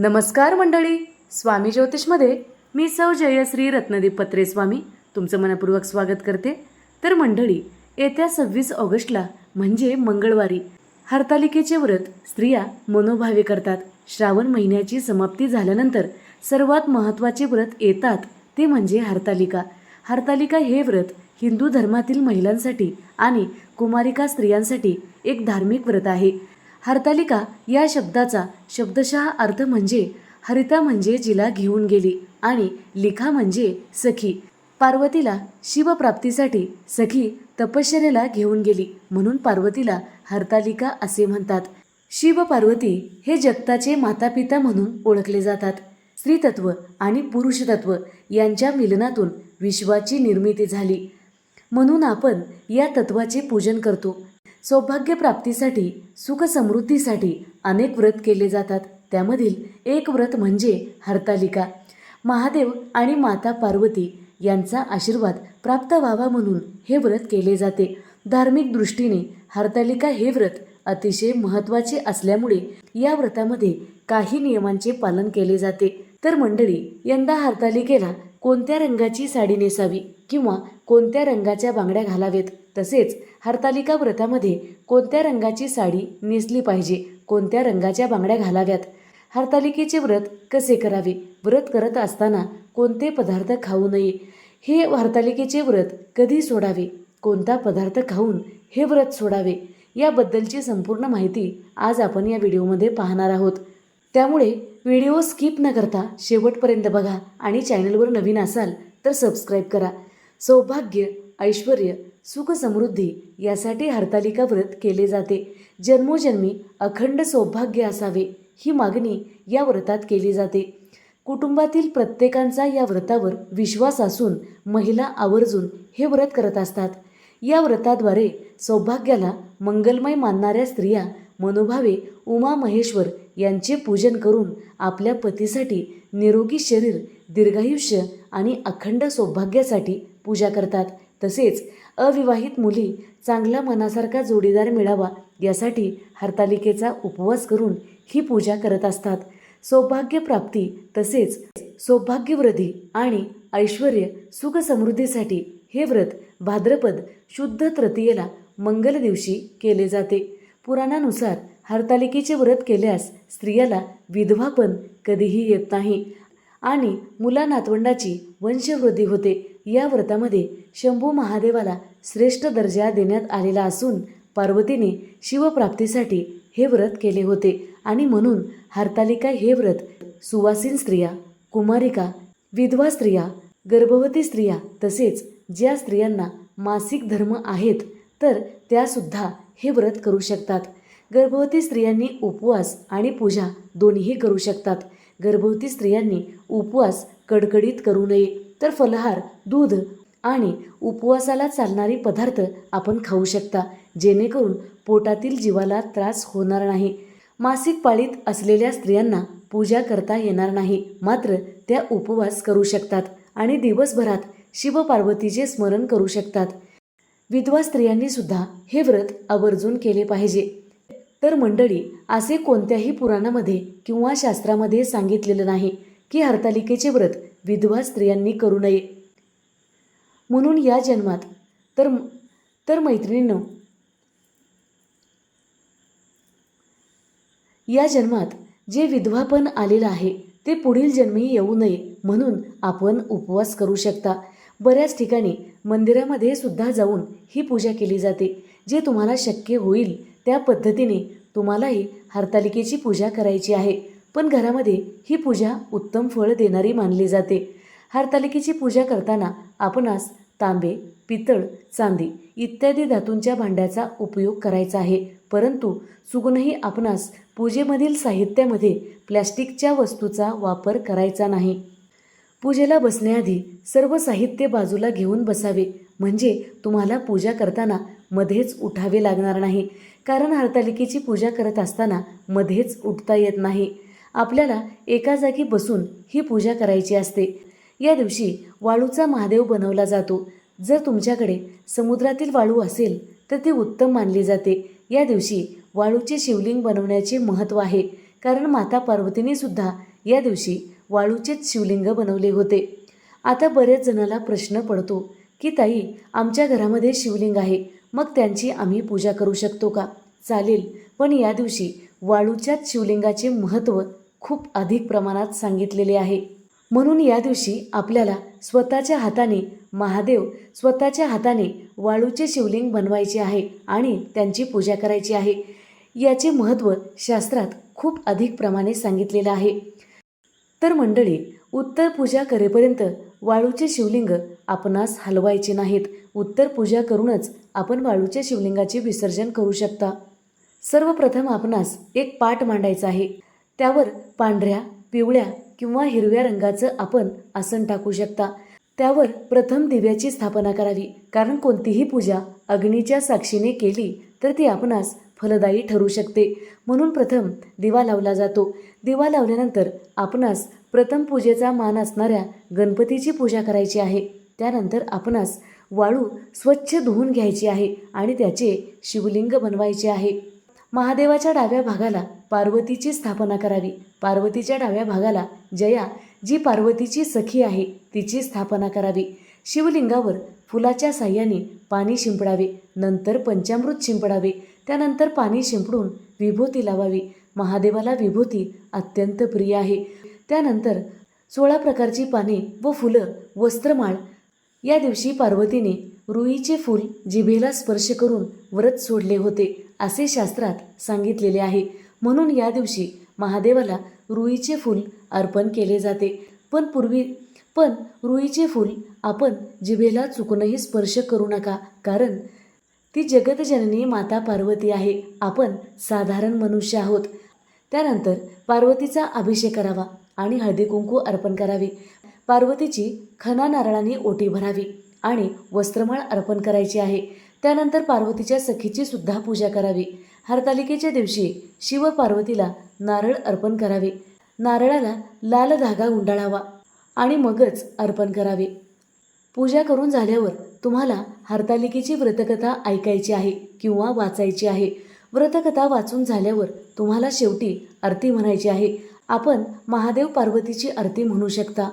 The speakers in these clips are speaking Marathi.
नमस्कार मंडळी स्वामी ज्योतिषमध्ये. मी सौ जयश्री रत्नदीप पत्रे स्वामी. तुमचं मनपूर्वक स्वागत करते. तर मंडळी येत्या सव्वीस ऑगस्टला म्हणजे मंगळवारी हरतालिकेचे व्रत स्त्रिया मनोभावे करतात. श्रावण महिन्याची समाप्ती झाल्यानंतर सर्वात महत्त्वाचे व्रत येतात ते म्हणजे हरतालिका. हरतालिका हे व्रत हिंदू धर्मातील महिलांसाठी आणि कुमारिका स्त्रियांसाठी एक धार्मिक व्रत आहे. हरतालिका या शब्दाचा शब्दशः अर्थ म्हणजे हरिता म्हणजे जिला घेऊन गेली आणि लिखा म्हणजे सखी. पार्वतीला शिवप्राप्तीसाठी सखी तपश्चर्याला घेऊन गेली म्हणून पार्वतीला हरतालिका असे म्हणतात. शिव पार्वती हे जगताचे मातापिता म्हणून ओळखले जातात. स्त्रीतत्व आणि पुरुषतत्व यांच्या मिलनातून विश्वाची निर्मिती झाली. म्हणून आपण या तत्वाचे पूजन करतो. सौभाग्यप्राप्तीसाठी सुखसमृद्धीसाठी सुख समृद्धीसाठी अनेक व्रत केले जातात. त्यामधील एक व्रत म्हणजे हरतालिका. महादेव आणि माता पार्वती यांचा आशीर्वाद प्राप्त व्हावा म्हणून हे व्रत केले जाते. धार्मिक दृष्टीने हरतालिका हे व्रत अतिशय महत्त्वाचे असल्यामुळे या व्रतामध्ये काही नियमांचे पालन केले जाते. तर मंडळी यंदा हरतालिकेला कोणत्या रंगाची साडी नेसावी किंवा कोणत्या रंगाच्या बांगड्या घालावेत तसेच हरतालिका व्रतामध्ये कोणत्या रंगाची साडी नेसली पाहिजे? कोणत्या रंगाच्या बांगड्या घालाव्यात? हरतालिकेचे व्रत कसे करावे? व्रत करत असताना कोणते पदार्थ खाऊ नये? हे हरतालिकेचे व्रत कधी सोडावे? कोणता पदार्थ खाऊन हे व्रत सोडावे? याबद्दलची संपूर्ण माहिती आज आपण या व्हिडिओमध्ये पाहणार आहोत. त्यामुळे व्हिडिओ स्किप न करता शेवटपर्यंत बघा आणि चॅनलवर नवीन असाल तर सबस्क्राईब करा. सौभाग्य ऐश्वर सुख समृद्धी यासाठी हरतालिका व्रत केले जाते. जन्मोजन्मी अखंड सौभाग्य असावे ही मागणी या व्रतात केली जाते. कुटुंबातील प्रत्येकांचा या व्रतावर विश्वास असून महिला आवर्जून हे व्रत करत असतात. या व्रताद्वारे सौभाग्याला मंगलमय मानणाऱ्या स्त्रिया मनोभावे उमा महेश्वर यांचे पूजन करून आपल्या पतीसाठी निरोगी शरीर दीर्घायुष्य आणि अखंड सौभाग्यासाठी पूजा करतात. तसेच अविवाहित मुली चांगला मनासारखा जोडीदार मिळावा यासाठी हरतालिकेचा उपवास करून ही पूजा करत असतात. सौभाग्यप्राप्ती तसेच सौभाग्यवृद्धी आणि ऐश्वर सुख समृद्धीसाठी हे व्रत भाद्रपद शुद्ध तृतीयेला मंगल दिवशी केले जाते. पुराणानुसार हरतालिकेचे व्रत केल्यास स्त्रियाला विधवा पण कधीही येत नाही. आणि मुला नातवंडाची वंशवृद्धी होते. या व्रतामध्ये शंभू महादेवाला श्रेष्ठ दर्जा देण्यात आलेला असून पार्वतीने शिवप्राप्तीसाठी हे व्रत केले होते आणि म्हणून हरतालिका हे व्रत सुवासीन स्त्रिया कुमारिका विधवा स्त्रिया गर्भवती स्त्रिया तसेच ज्या स्त्रियांना मासिक धर्म आहेत तर त्यासुद्धा हे व्रत करू शकतात. गर्भवती स्त्रियांनी उपवास आणि पूजा दोन्हीही करू शकतात. गर्भवती स्त्रियांनी उपवास कडकडीत करू नये. तर फलहार दूध आणि उपवासाला चालणारी पदार्थ आपण खाऊ शकता जेणेकरून पोटातील जीवाला त्रास होणार नाही. मासिक पाळीत असलेल्या स्त्रियांना पूजा करता येणार नाही मात्र त्या उपवास करू शकतात आणि दिवसभरात शिवपार्वतीचे स्मरण करू शकतात. विधवा स्त्रियांनी सुद्धा हे व्रत आवर्जून केले पाहिजे. तर मंडळी असे कोणत्याही पुराणामध्ये किंवा शास्त्रामध्ये सांगितलेलं नाही की हरतालिकेचे व्रत विधवा स्त्रियांनी करू नये. म्हणून या जन्मात तर तर मैत्रिणींनो या जन्मात जे विधवापण आलेलं आहे ते पुढील जन्मी येऊ नये म्हणून आपण उपवास करू शकता. बऱ्याच ठिकाणी मंदिरामध्ये सुद्धा जाऊन ही पूजा केली जाते जे तुम्हाला शक्य होईल त्या पद्धतीने तुम्हालाही हरतालिकेची पूजा करायची आहे. पण घरामध्ये ही पूजा उत्तम फळ देणारी मानली जाते. हरतालिकेची पूजा करताना आपणास तांबे पितळ चांदी इत्यादी धातूंच्या भांड्याचा उपयोग करायचा आहे. परंतु चुकूनही आपणास पूजेमधील साहित्यामध्ये प्लॅस्टिकच्या वस्तूचा वापर करायचा नाही. पूजेला बसण्याआधी सर्व साहित्य बाजूला घेऊन बसावे. म्हणजे तुम्हाला पूजा करताना मध्येच उठावे लागणार नाही. कारण हरतालिकेची पूजा करत असताना मध्येच उठता येत नाही. आपल्याला एका जागी बसून ही पूजा करायची असते. या दिवशी वाळूचा महादेव बनवला जातो. जर तुमच्याकडे समुद्रातील वाळू असेल तर ती उत्तम मानली जाते. या दिवशी वाळूचे शिवलिंग बनवण्याचे महत्त्व आहे. कारण माता पार्वतीने सुद्धा या दिवशी वाळूचेच शिवलिंग बनवले होते. आता बऱ्याच जणाला प्रश्न पडतो की ताई आमच्या घरामध्ये शिवलिंग आहे मग त्यांची आम्ही पूजा करू शकतो का? चालेल पण या दिवशी वाळूच्याच शिवलिंगाचे महत्त्व खूप अधिक प्रमाणात सांगितलेले आहे. म्हणून या दिवशी आपल्याला स्वतःच्या हाताने महादेव स्वतःच्या हाताने वाळूचे शिवलिंग बनवायचे आहे आणि त्यांची पूजा करायची आहे. याचे महत्त्व शास्त्रात खूप अधिक प्रमाणे सांगितलेलं आहे. तर मंडळी उत्तर पूजा करेपर्यंत वाळूचे शिवलिंग आपणास हलवायचे नाहीत. उत्तर पूजा करूनच आपण वाळूच्या शिवलिंगाचे विसर्जन करू शकता. सर्वप्रथम आपणास एक पाट मांडायचा आहे. त्यावर पांढऱ्या पिवळ्या किंवा हिरव्या रंगाचं आपण आसन टाकू शकता. त्यावर प्रथम दिव्याची स्थापना करावी. कारण कोणतीही पूजा अग्नीच्या साक्षीने केली तर ती आपणास फलदायी ठरू शकते. म्हणून प्रथम दिवा लावला जातो. दिवा लावल्यानंतर आपणास प्रथम पूजेचा मान असणाऱ्या गणपतीची पूजा करायची आहे. त्यानंतर आपणास वाळू स्वच्छ धुवून घ्यायची आहे आणि त्याचे शिवलिंग बनवायचे आहे. महादेवाच्या डाव्या भागाला पार्वतीची स्थापना करावी. पार्वतीच्या डाव्या भागाला जया जी पार्वतीची सखी आहे तिची स्थापना करावी. शिवलिंगावर फुलाच्या साह्याने पाणी शिंपडावे. नंतर पंचामृत शिंपडावे. त्यानंतर पाणी शिंपडून विभूती लावावी. महादेवाला विभूती अत्यंत प्रिय आहे. त्यानंतर सोळा प्रकारची पाने व फुलं वस्त्रमाळ. या दिवशी पार्वतीने रुईचे फूल जिभेला स्पर्श करून व्रत सोडले होते असे शास्त्रात सांगितलेले आहे. म्हणून या दिवशी महादेवाला रुईचे फूल अर्पण केले जाते. पण पूर्वी पण रुईचे फूल आपण जिभेला चुकूनही स्पर्श करू नका कारण ती जगतजननी माता पार्वती आहे. आपण साधारण मनुष्य आहोत. त्यानंतर पार्वतीचा अभिषेक करावा. आणि हळदी कुंकू अर्पण करावे. पार्वतीची खना नारळाने ओटी भरावी आणि वस्त्रमाळ अर्पण करायची आहे. त्यानंतर पार्वतीच्या सखीची सुद्धा पूजा करावी. हरतालिकेच्या दिवशी शिव पार्वतीला नारळ अर्पण करावे. नारळाला लाल धागा गुंडाळावा आणि मगच अर्पण करावे. पूजा करून झाल्यावर तुम्हाला हरतालिकेची व्रतकथा ऐकायची आहे किंवा वाचायची आहे. व्रतकथा वाचून झाल्यावर तुम्हाला शेवटी आरती म्हणायची आहे. आपण महादेव पार्वतीची आरती म्हणू शकता.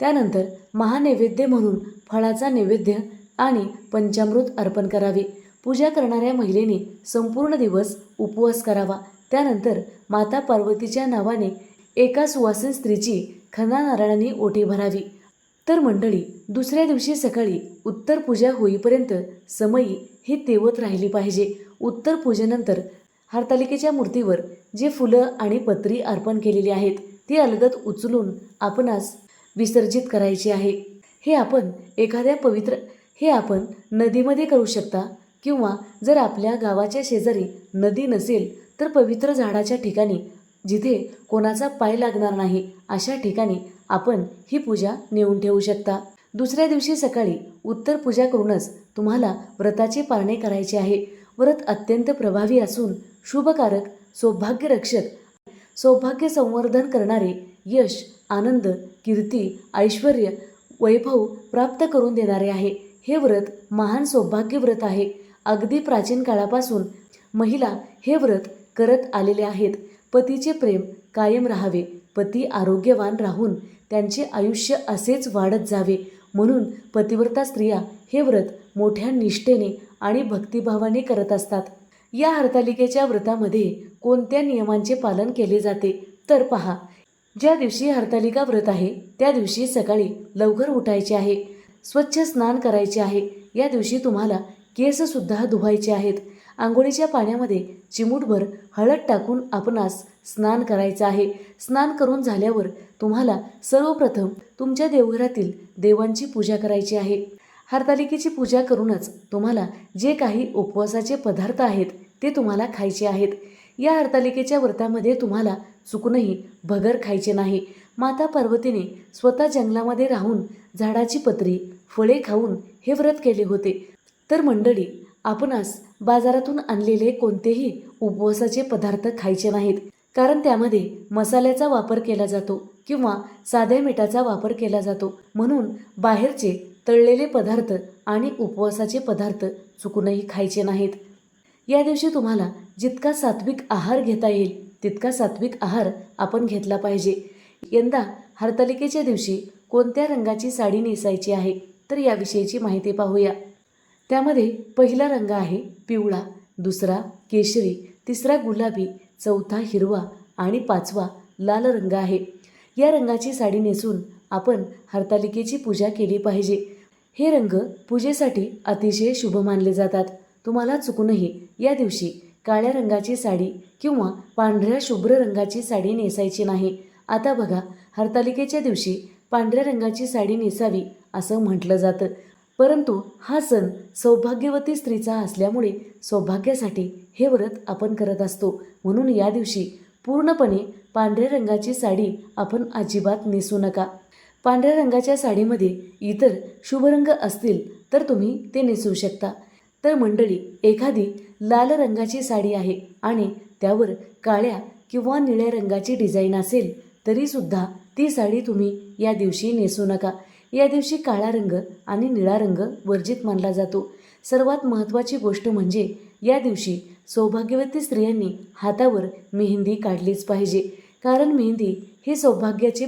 त्यानंतर महानैवेद्य म्हणून फळाचा नैवेद्य आणि पंचामृत अर्पण करावे. पूजा करणाऱ्या महिलेने संपूर्ण दिवस उपवास करावा. त्यानंतर माता पार्वतीच्या नावाने एका सुवासिन स्त्रीची खना नारळाने ओटी भरावी. तर मंडळी दुसऱ्या दिवशी सकाळी उत्तर पूजा होईपर्यंत समयी ही तेवत राहिली पाहिजे. उत्तर पूजेनंतर हरतालिकेच्या मूर्तीवर जे फुलं आणि पत्री अर्पण केलेली आहेत ती अलगद उचलून आपणास विसर्जित करायची आहे. हे आपण एखाद्या पवित्र हे आपण नदीमध्ये करू शकता किंवा जर आपल्या गावाच्या शेजारी नदी नसेल तर पवित्र झाडाच्या ठिकाणी जिथे कोणाचा पाय लागणार नाही अशा ठिकाणी आपण ही पूजा नेऊन ठेवू शकता. दुसऱ्या दिवशी सकाळी उत्तर पूजा करूनच तुम्हाला व्रताचे पारणे करायचे आहे. व्रत अत्यंत प्रभावी असून शुभकारक सौभाग्यरक्षक सौभाग्य संवर्धन करणारे यश आनंद कीर्ती ऐश्वर वैभव प्राप्त करून देणारे आहे. हे व्रत महान सौभाग्य व्रत आहे. अगदी प्राचीन काळापासून महिला हे व्रत करत आलेले आहेत. पतीचे प्रेम कायम राहावे. पती आरोग्यवान राहून त्यांचे आयुष्य असेच वाढत जावे. म्हणून पतिव्रता स्त्रिया हे व्रत मोठ्या निष्ठेने आणि भक्तिभावाने करत असतात. या हरतालिकेच्या व्रतामध्ये कोणत्या नियमांचे पालन केले जाते? तर पहा. ज्या दिवशी हरतालिका व्रत आहे त्या दिवशी सकाळी लवकर उठायचे आहे स्वच्छ स्नान करायचे आहे या दिवशी तुम्हाला केससुद्धा धुवायचे आहेत. आंघोळीच्या पाण्यामध्ये चिमूटभर हळद टाकून आपणास स्नान करायचं आहे. स्नान करून झाल्यावर तुम्हाला सर्वप्रथम तुमच्या देवघरातील देवांची पूजा करायची आहे. हरतालिकेची पूजा करूनच तुम्हाला जे काही उपवासाचे पदार्थ आहेत ते तुम्हाला खायचे आहेत. या हरतालिकेच्या व्रतामध्ये तुम्हाला चुकूनही भगर खायचे नाही. माता पार्वतीने स्वतः जंगलामध्ये राहून झाडाची पत्री फळे खाऊन हे व्रत केले होते. तर मंडळी आपणास बाजारातून आणलेले कोणतेही उपवासाचे पदार्थ खायचे नाहीत कारण त्यामध्ये मसाल्याचा वापर केला जातो किंवा साध्या मिठाचा वापर केला जातो. म्हणून बाहेरचे तळलेले पदार्थ आणि उपवासाचे पदार्थ चुकूनही खायचे नाहीत. या दिवशी तुम्हाला जितका सात्विक आहार घेता येईल तितका सात्विक आहार आपण घेतला पाहिजे. यंदा हरतालिकेच्या दिवशी कोणत्या रंगाची साडी नेसायची आहे तर याविषयीची माहिती पाहूया. त्यामध्ये पहिला रंग आहे पिवळा दुसरा केशरी तिसरा गुलाबी चौथा हिरवा आणि पाचवा लाल रंग आहे. या रंगाची साडी नेसून आपण हरतालिकेची पूजा केली पाहिजे. हे रंग पूजेसाठी अतिशय शुभ मानले जातात. तुम्हाला चुकूनही या दिवशी काळ्या रंगाची साडी किंवा पांढऱ्या शुभ्र रंगाची साडी नेसायची नाही. आता बघा हरतालिकेच्या दिवशी पांढऱ्या रंगाची साडी नेसावी असं म्हटलं जातं. परंतु हा सण सौभाग्यवती स्त्रीचा असल्यामुळे सौभाग्यासाठी हे व्रत आपण करत असतो. म्हणून या दिवशी पूर्णपणे पांढऱ्या रंगाची साडी आपण अजिबात नेसू नका. पांढऱ्या रंगाच्या साडीमध्ये इतर शुभ रंग असतील तर तुम्ही ते नेसू शकता. तर मंडळी एखादी लाल रंगाची साडी आहे आणि त्यावर काळ्या किंवा निळ्या रंगाची डिझाईन असेल तरीसुद्धा ती साडी तुम्ही या दिवशी नेसू नका. या दिवशी काळा रंग आणि निळा रंग वर्जित मानला जातो. सर्वात महत्त्वाची गोष्ट म्हणजे या दिवशी सौभाग्यवती स्त्रियांनी हातावर मेहंदी काढलीच पाहिजे. कारण मेहंदी हे सौभाग्याचे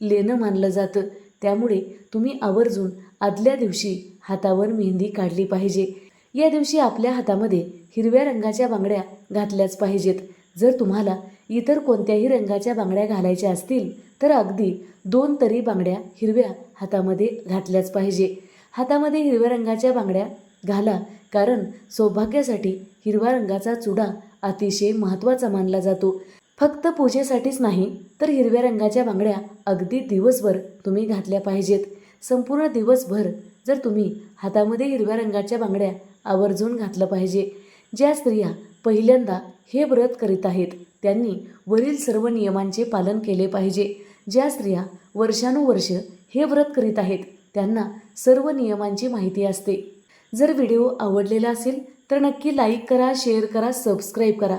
लेणं मानलं जातं. त्यामुळे तुम्ही आवर्जून आदल्या दिवशी हातावर मेहंदी काढली पाहिजे. या दिवशी आपल्या हातामध्ये हिरव्या रंगाच्या बांगड्या घातल्याच पाहिजेत. जर तुम्हाला इतर कोणत्याही रंगाच्या बांगड्या घालायच्या असतील तर अगदी दोन तरी बांगड्या हिरव्या हातामध्ये घातल्याच पाहिजे. हातामध्ये हिरव्या रंगाच्या बांगड्या घाला कारण सौभाग्यासाठी हिरव्या रंगाचा चुडा अतिशय महत्त्वाचा मानला जातो. फक्त पूजेसाठीच नाही तर हिरव्या रंगाच्या बांगड्या अगदी दिवसभर तुम्ही घातल्या पाहिजेत. संपूर्ण दिवसभर जर तुम्ही हातामध्ये हिरव्या रंगाच्या बांगड्या आवर्जून घातलं पाहिजे. ज्या स्त्रिया पहिल्यांदा हे व्रत करीत आहेत त्यांनी वरील सर्व नियमांचे पालन केले पाहिजे. ज्या स्त्रिया वर्षानुवर्ष हे व्रत करीत आहेत त्यांना सर्व नियमांची माहिती असते. जर व्हिडिओ आवडलेला असेल तर नक्की लाईक करा शेअर करा सबस्क्राईब करा.